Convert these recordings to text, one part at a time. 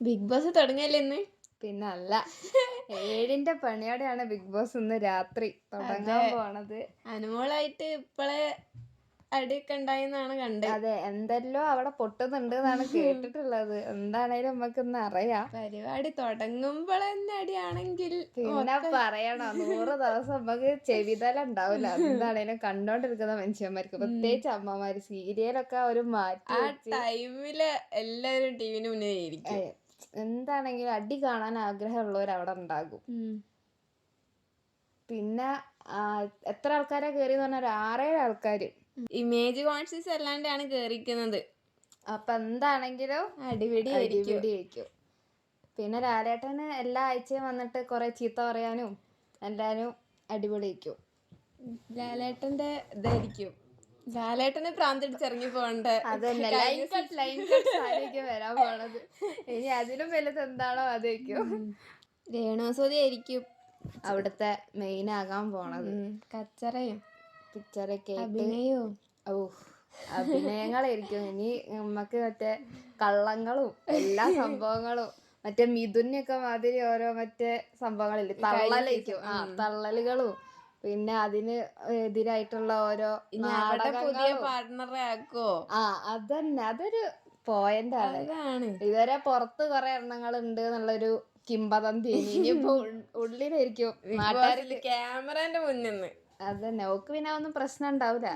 Big boss തുടങ്ങിയല്ലേ ഇന്ന്? പിന്നല്ല. ഏഴിന്റെ പണിയോടെയാണ് ബിഗ് ബോസ് ഇന്ന് രാത്രി തുടങ്ങാൻ പോണത്. അനുമോളായിട്ട് ഇപ്പളെ അടിയൊക്കെ ഉണ്ടായെന്നാണ് കണ്ടത്. അതെ എന്തെല്ലോ അവിടെ പൊട്ടുന്നുണ്ട് എന്നാണ് കേട്ടിട്ടുള്ളത്. എന്താണേലും നമുക്ക് ഇന്ന് അറിയാം. പരിപാടി തുടങ്ങുമ്പോൾ തന്നെ അടിയാണെങ്കിൽ പിന്നെ പറയണോ നൂറ് ദിവസം നമുക്ക് ചെവിതല ഉണ്ടാവില്ല. എന്താണേലും കണ്ടോണ്ടിരിക്കുന്ന മനുഷ്യന്മാർക്ക്. പ്രത്യേകിച്ച് അമ്മമാര് സീരിയലൊക്കെ ഒരു മാറ്റി ആ ടൈമിൽ എല്ലാവരും ടിവിന് മുന്നേ ഇരിക്കും. എന്താണെങ്കിലും അടി കാണാൻ ആഗ്രഹമുള്ളവർ അവിടെ ഉണ്ടാകും. പിന്നെ എത്ര ആൾക്കാരാ കയറിയെന്ന് പറഞ്ഞാൽ ഒരു ആറേഴ് ആൾക്കാർ ഇമേജ് കോൺഷ്യസ് അല്ലാണ്ടാണ് കേറിക്കുന്നത് അപ്പൊ എന്താണെങ്കിലും അടിപിടി അടിപിടി ആയിരിക്കും. പിന്നെ ലാലേട്ടന് എല്ലാ ആഴ്ചയും വന്നിട്ട് കുറെ ചീത്ത പറയാനും എല്ലാരും അടിപൊളിയായിരിക്കും. ലാലേട്ടന്റെ ഇതായിരിക്കും. ലാലേട്ടന് പ്രാന്തിടിച്ചിറങ്ങി പോകണ്ട അതന്നെ ലൈൻ കട്ട് ലൈൻ കട്ട് സാരിയൊക്കെ വരാൻ പോണത്. ഇനി അതിലും വലുത് എന്താണോ അതായിരിക്കും രേണുസുതി ആയിരിക്കും അവിടുത്തെ മെയിൻ ആകാൻ പോണത്. കച്ചറയും. പിക്ചറൊക്കെ അഭിനയോ ഓ അഭിനയങ്ങളായിരിക്കും. ഇനി നമുക്ക് മറ്റേ കള്ളങ്ങളും എല്ലാ സംഭവങ്ങളും മറ്റേ മിഥുനൊക്കെ മാതിരി ഓരോ മറ്റേ സംഭവങ്ങളില്ലേ? തള്ളലായിരിക്കും ആ തള്ളലുകളും പിന്നെ അതിന് എതിരായിട്ടുള്ള ഓരോ പുതിയ പാർട്ണറെ ആക്കോ ആ അതന്നെ. അതൊരു പോയിന്റ് ആണ്. ഇതുവരെ പുറത്ത് കുറെ എണ്ണങ്ങൾ ഉണ്ട് എന്നുള്ളൊരു കിംബദന്തി ഇനി ഇനിയിപ്പോ ഉള്ളിലായിരിക്കും നാട്ടുകാർക്ക് ക്യാമറന്റെ മുന്നിൽ അതന്നെ. ഓക്ക് പിന്നെ ഒന്നും പ്രശ്നം ഉണ്ടാവില്ല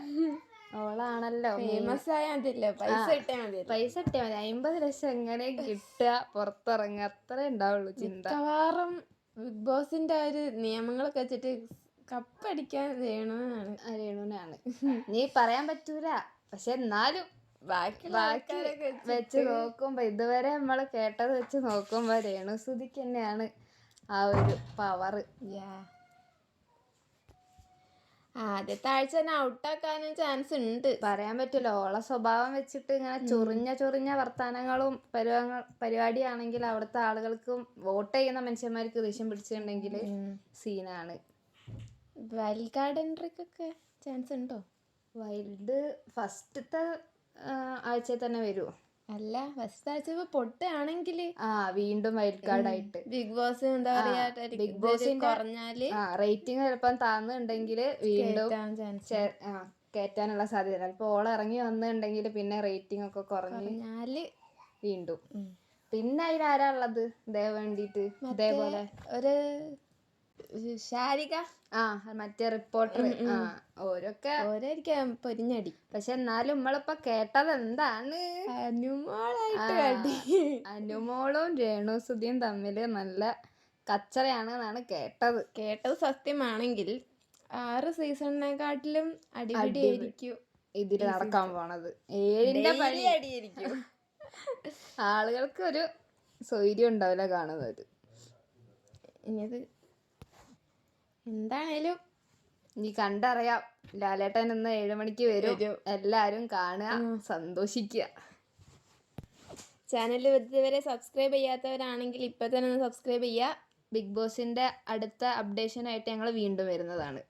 ഓളാണല്ലോ ഫേമസ് ആയാൽ മതിയല്ലോ. പൈസ കിട്ടിയാൽ മതി പൈസ കിട്ടിയാൽ മതി. അമ്പത് ലക്ഷം എങ്ങനെ കിട്ടുക പുറത്തിറങ്ങുക? അത്രേ ഉണ്ടാവുള്ളൂ ചിന്ത. മിക്കവാറും ബിഗ് ബോസിന്റെ ഒരു നിയമങ്ങളൊക്കെ വെച്ചിട്ട് കപ്പടിക്കാൻ ചെയ്യണമെന്നാണ് ആ രേണുവിനാണ്. നീ പറയാൻ പറ്റൂല. പക്ഷെ എന്നാലും ബാക്കി ബാക്കി ആൾക്കാരൊക്കെ വെച്ച് നോക്കുമ്പോ ഇതുവരെ നമ്മൾ കേട്ടത് വെച്ച് നോക്കുമ്പോ രേണു സുധിക്ക് തന്നെയാണ് ആ ഒരു പവർ Yeah. ആദ്യത്തെ ആഴ്ച തന്നെ ഔട്ടാക്കാനും ചാൻസ് ഉണ്ട്. പറയാൻ പറ്റില്ല ഓളെ സ്വഭാവം വെച്ചിട്ട് ഇങ്ങനെ ചൊറിഞ്ഞ ചൊറിഞ്ഞ വർത്താനങ്ങളും പരിപാ പരിപാടിയാണെങ്കിൽ അവിടുത്തെ ആളുകൾക്കും വോട്ട് ചെയ്യുന്ന മനുഷ്യന്മാർക്ക് ദേഷ്യം പിടിച്ചിട്ടുണ്ടെങ്കിൽ സീനാണ് വൈൽഡ് കാർഡ് എൻട്രിക്കൊക്കെ ചാൻസ് ഉണ്ടോ? വൈൽഡ് ഫസ്റ്റത്തെ ആഴ്ചയിൽ തന്നെ വരുമോ അല്ല ഫസ്റ്റ് ആഴ്ച പൊട്ടാണെങ്കിൽ ആ വീണ്ടും വൈൽഡ് കാർഡ് ആയിട്ട്. ബിഗ് ബോസ് എന്താ പറയാ ബിഗ് ബോസ് കുറഞ്ഞാൽ റേറ്റിംഗ് ചിലപ്പം താന്നുണ്ടെങ്കിൽ വീണ്ടും കയറ്റാനുള്ള സാധ്യത ചിലപ്പോൾ ഓൾ ഇറങ്ങി വന്നിട്ടുണ്ടെങ്കിൽ പിന്നെ റേറ്റിംഗ് ഒക്കെ കുറഞ്ഞു കുറഞ്ഞാൽ വീണ്ടും. പിന്നെ അതിലാരാ ഉള്ളത്? ഇതേ വേണ്ടിട്ട് ഇതേപോലെ. ഒരു ശാരിക. ആ മറ്റേ റിപ്പോർട്ടർ ആ ഓരൊക്കെ ഓരോരിക്കും പൊരിഞ്ഞടി. പക്ഷെ എന്നാലും നമ്മളിപ്പോ കേട്ടത് എന്താണ്? അനുമോളായിട്ട് അടി അനുമോളും രേണുസുതിയും തമ്മിൽ നല്ല കച്ചറയാണെന്നാണ് കേട്ടത്. കേട്ടത് സത്യമാണെങ്കിൽ ആറ് സീസണിനെക്കാട്ടിലും അടിപിടി ആയിരിക്കും ഇതിൽ നടക്കാൻ പോണത്. ഏഴിന്റെ പണി അടിയായിരിക്കും. ആളുകൾക്ക് ഒരു സ്വൈര്യം ഉണ്ടാവില്ല കാണുന്നത്. ഇനിയത് എന്താണേലും നീ കണ്ടറിയാം. ലാലേട്ടൻ ഇന്ന് ഏഴു മണിക്ക് വരും. എല്ലാരും കാണുക സന്തോഷിക്കുക. ചാനൽ ഇതുവരെ സബ്സ്ക്രൈബ് ചെയ്യാത്തവരാണെങ്കിൽ ഇപ്പൊ തന്നെ ഒന്ന് സബ്സ്ക്രൈബ് ചെയ്യുക. ബിഗ് ബോസിന്റെ അടുത്ത അപ്ഡേഷൻ ആയിട്ട് ഞങ്ങൾ വീണ്ടും വരുന്നതാണ്.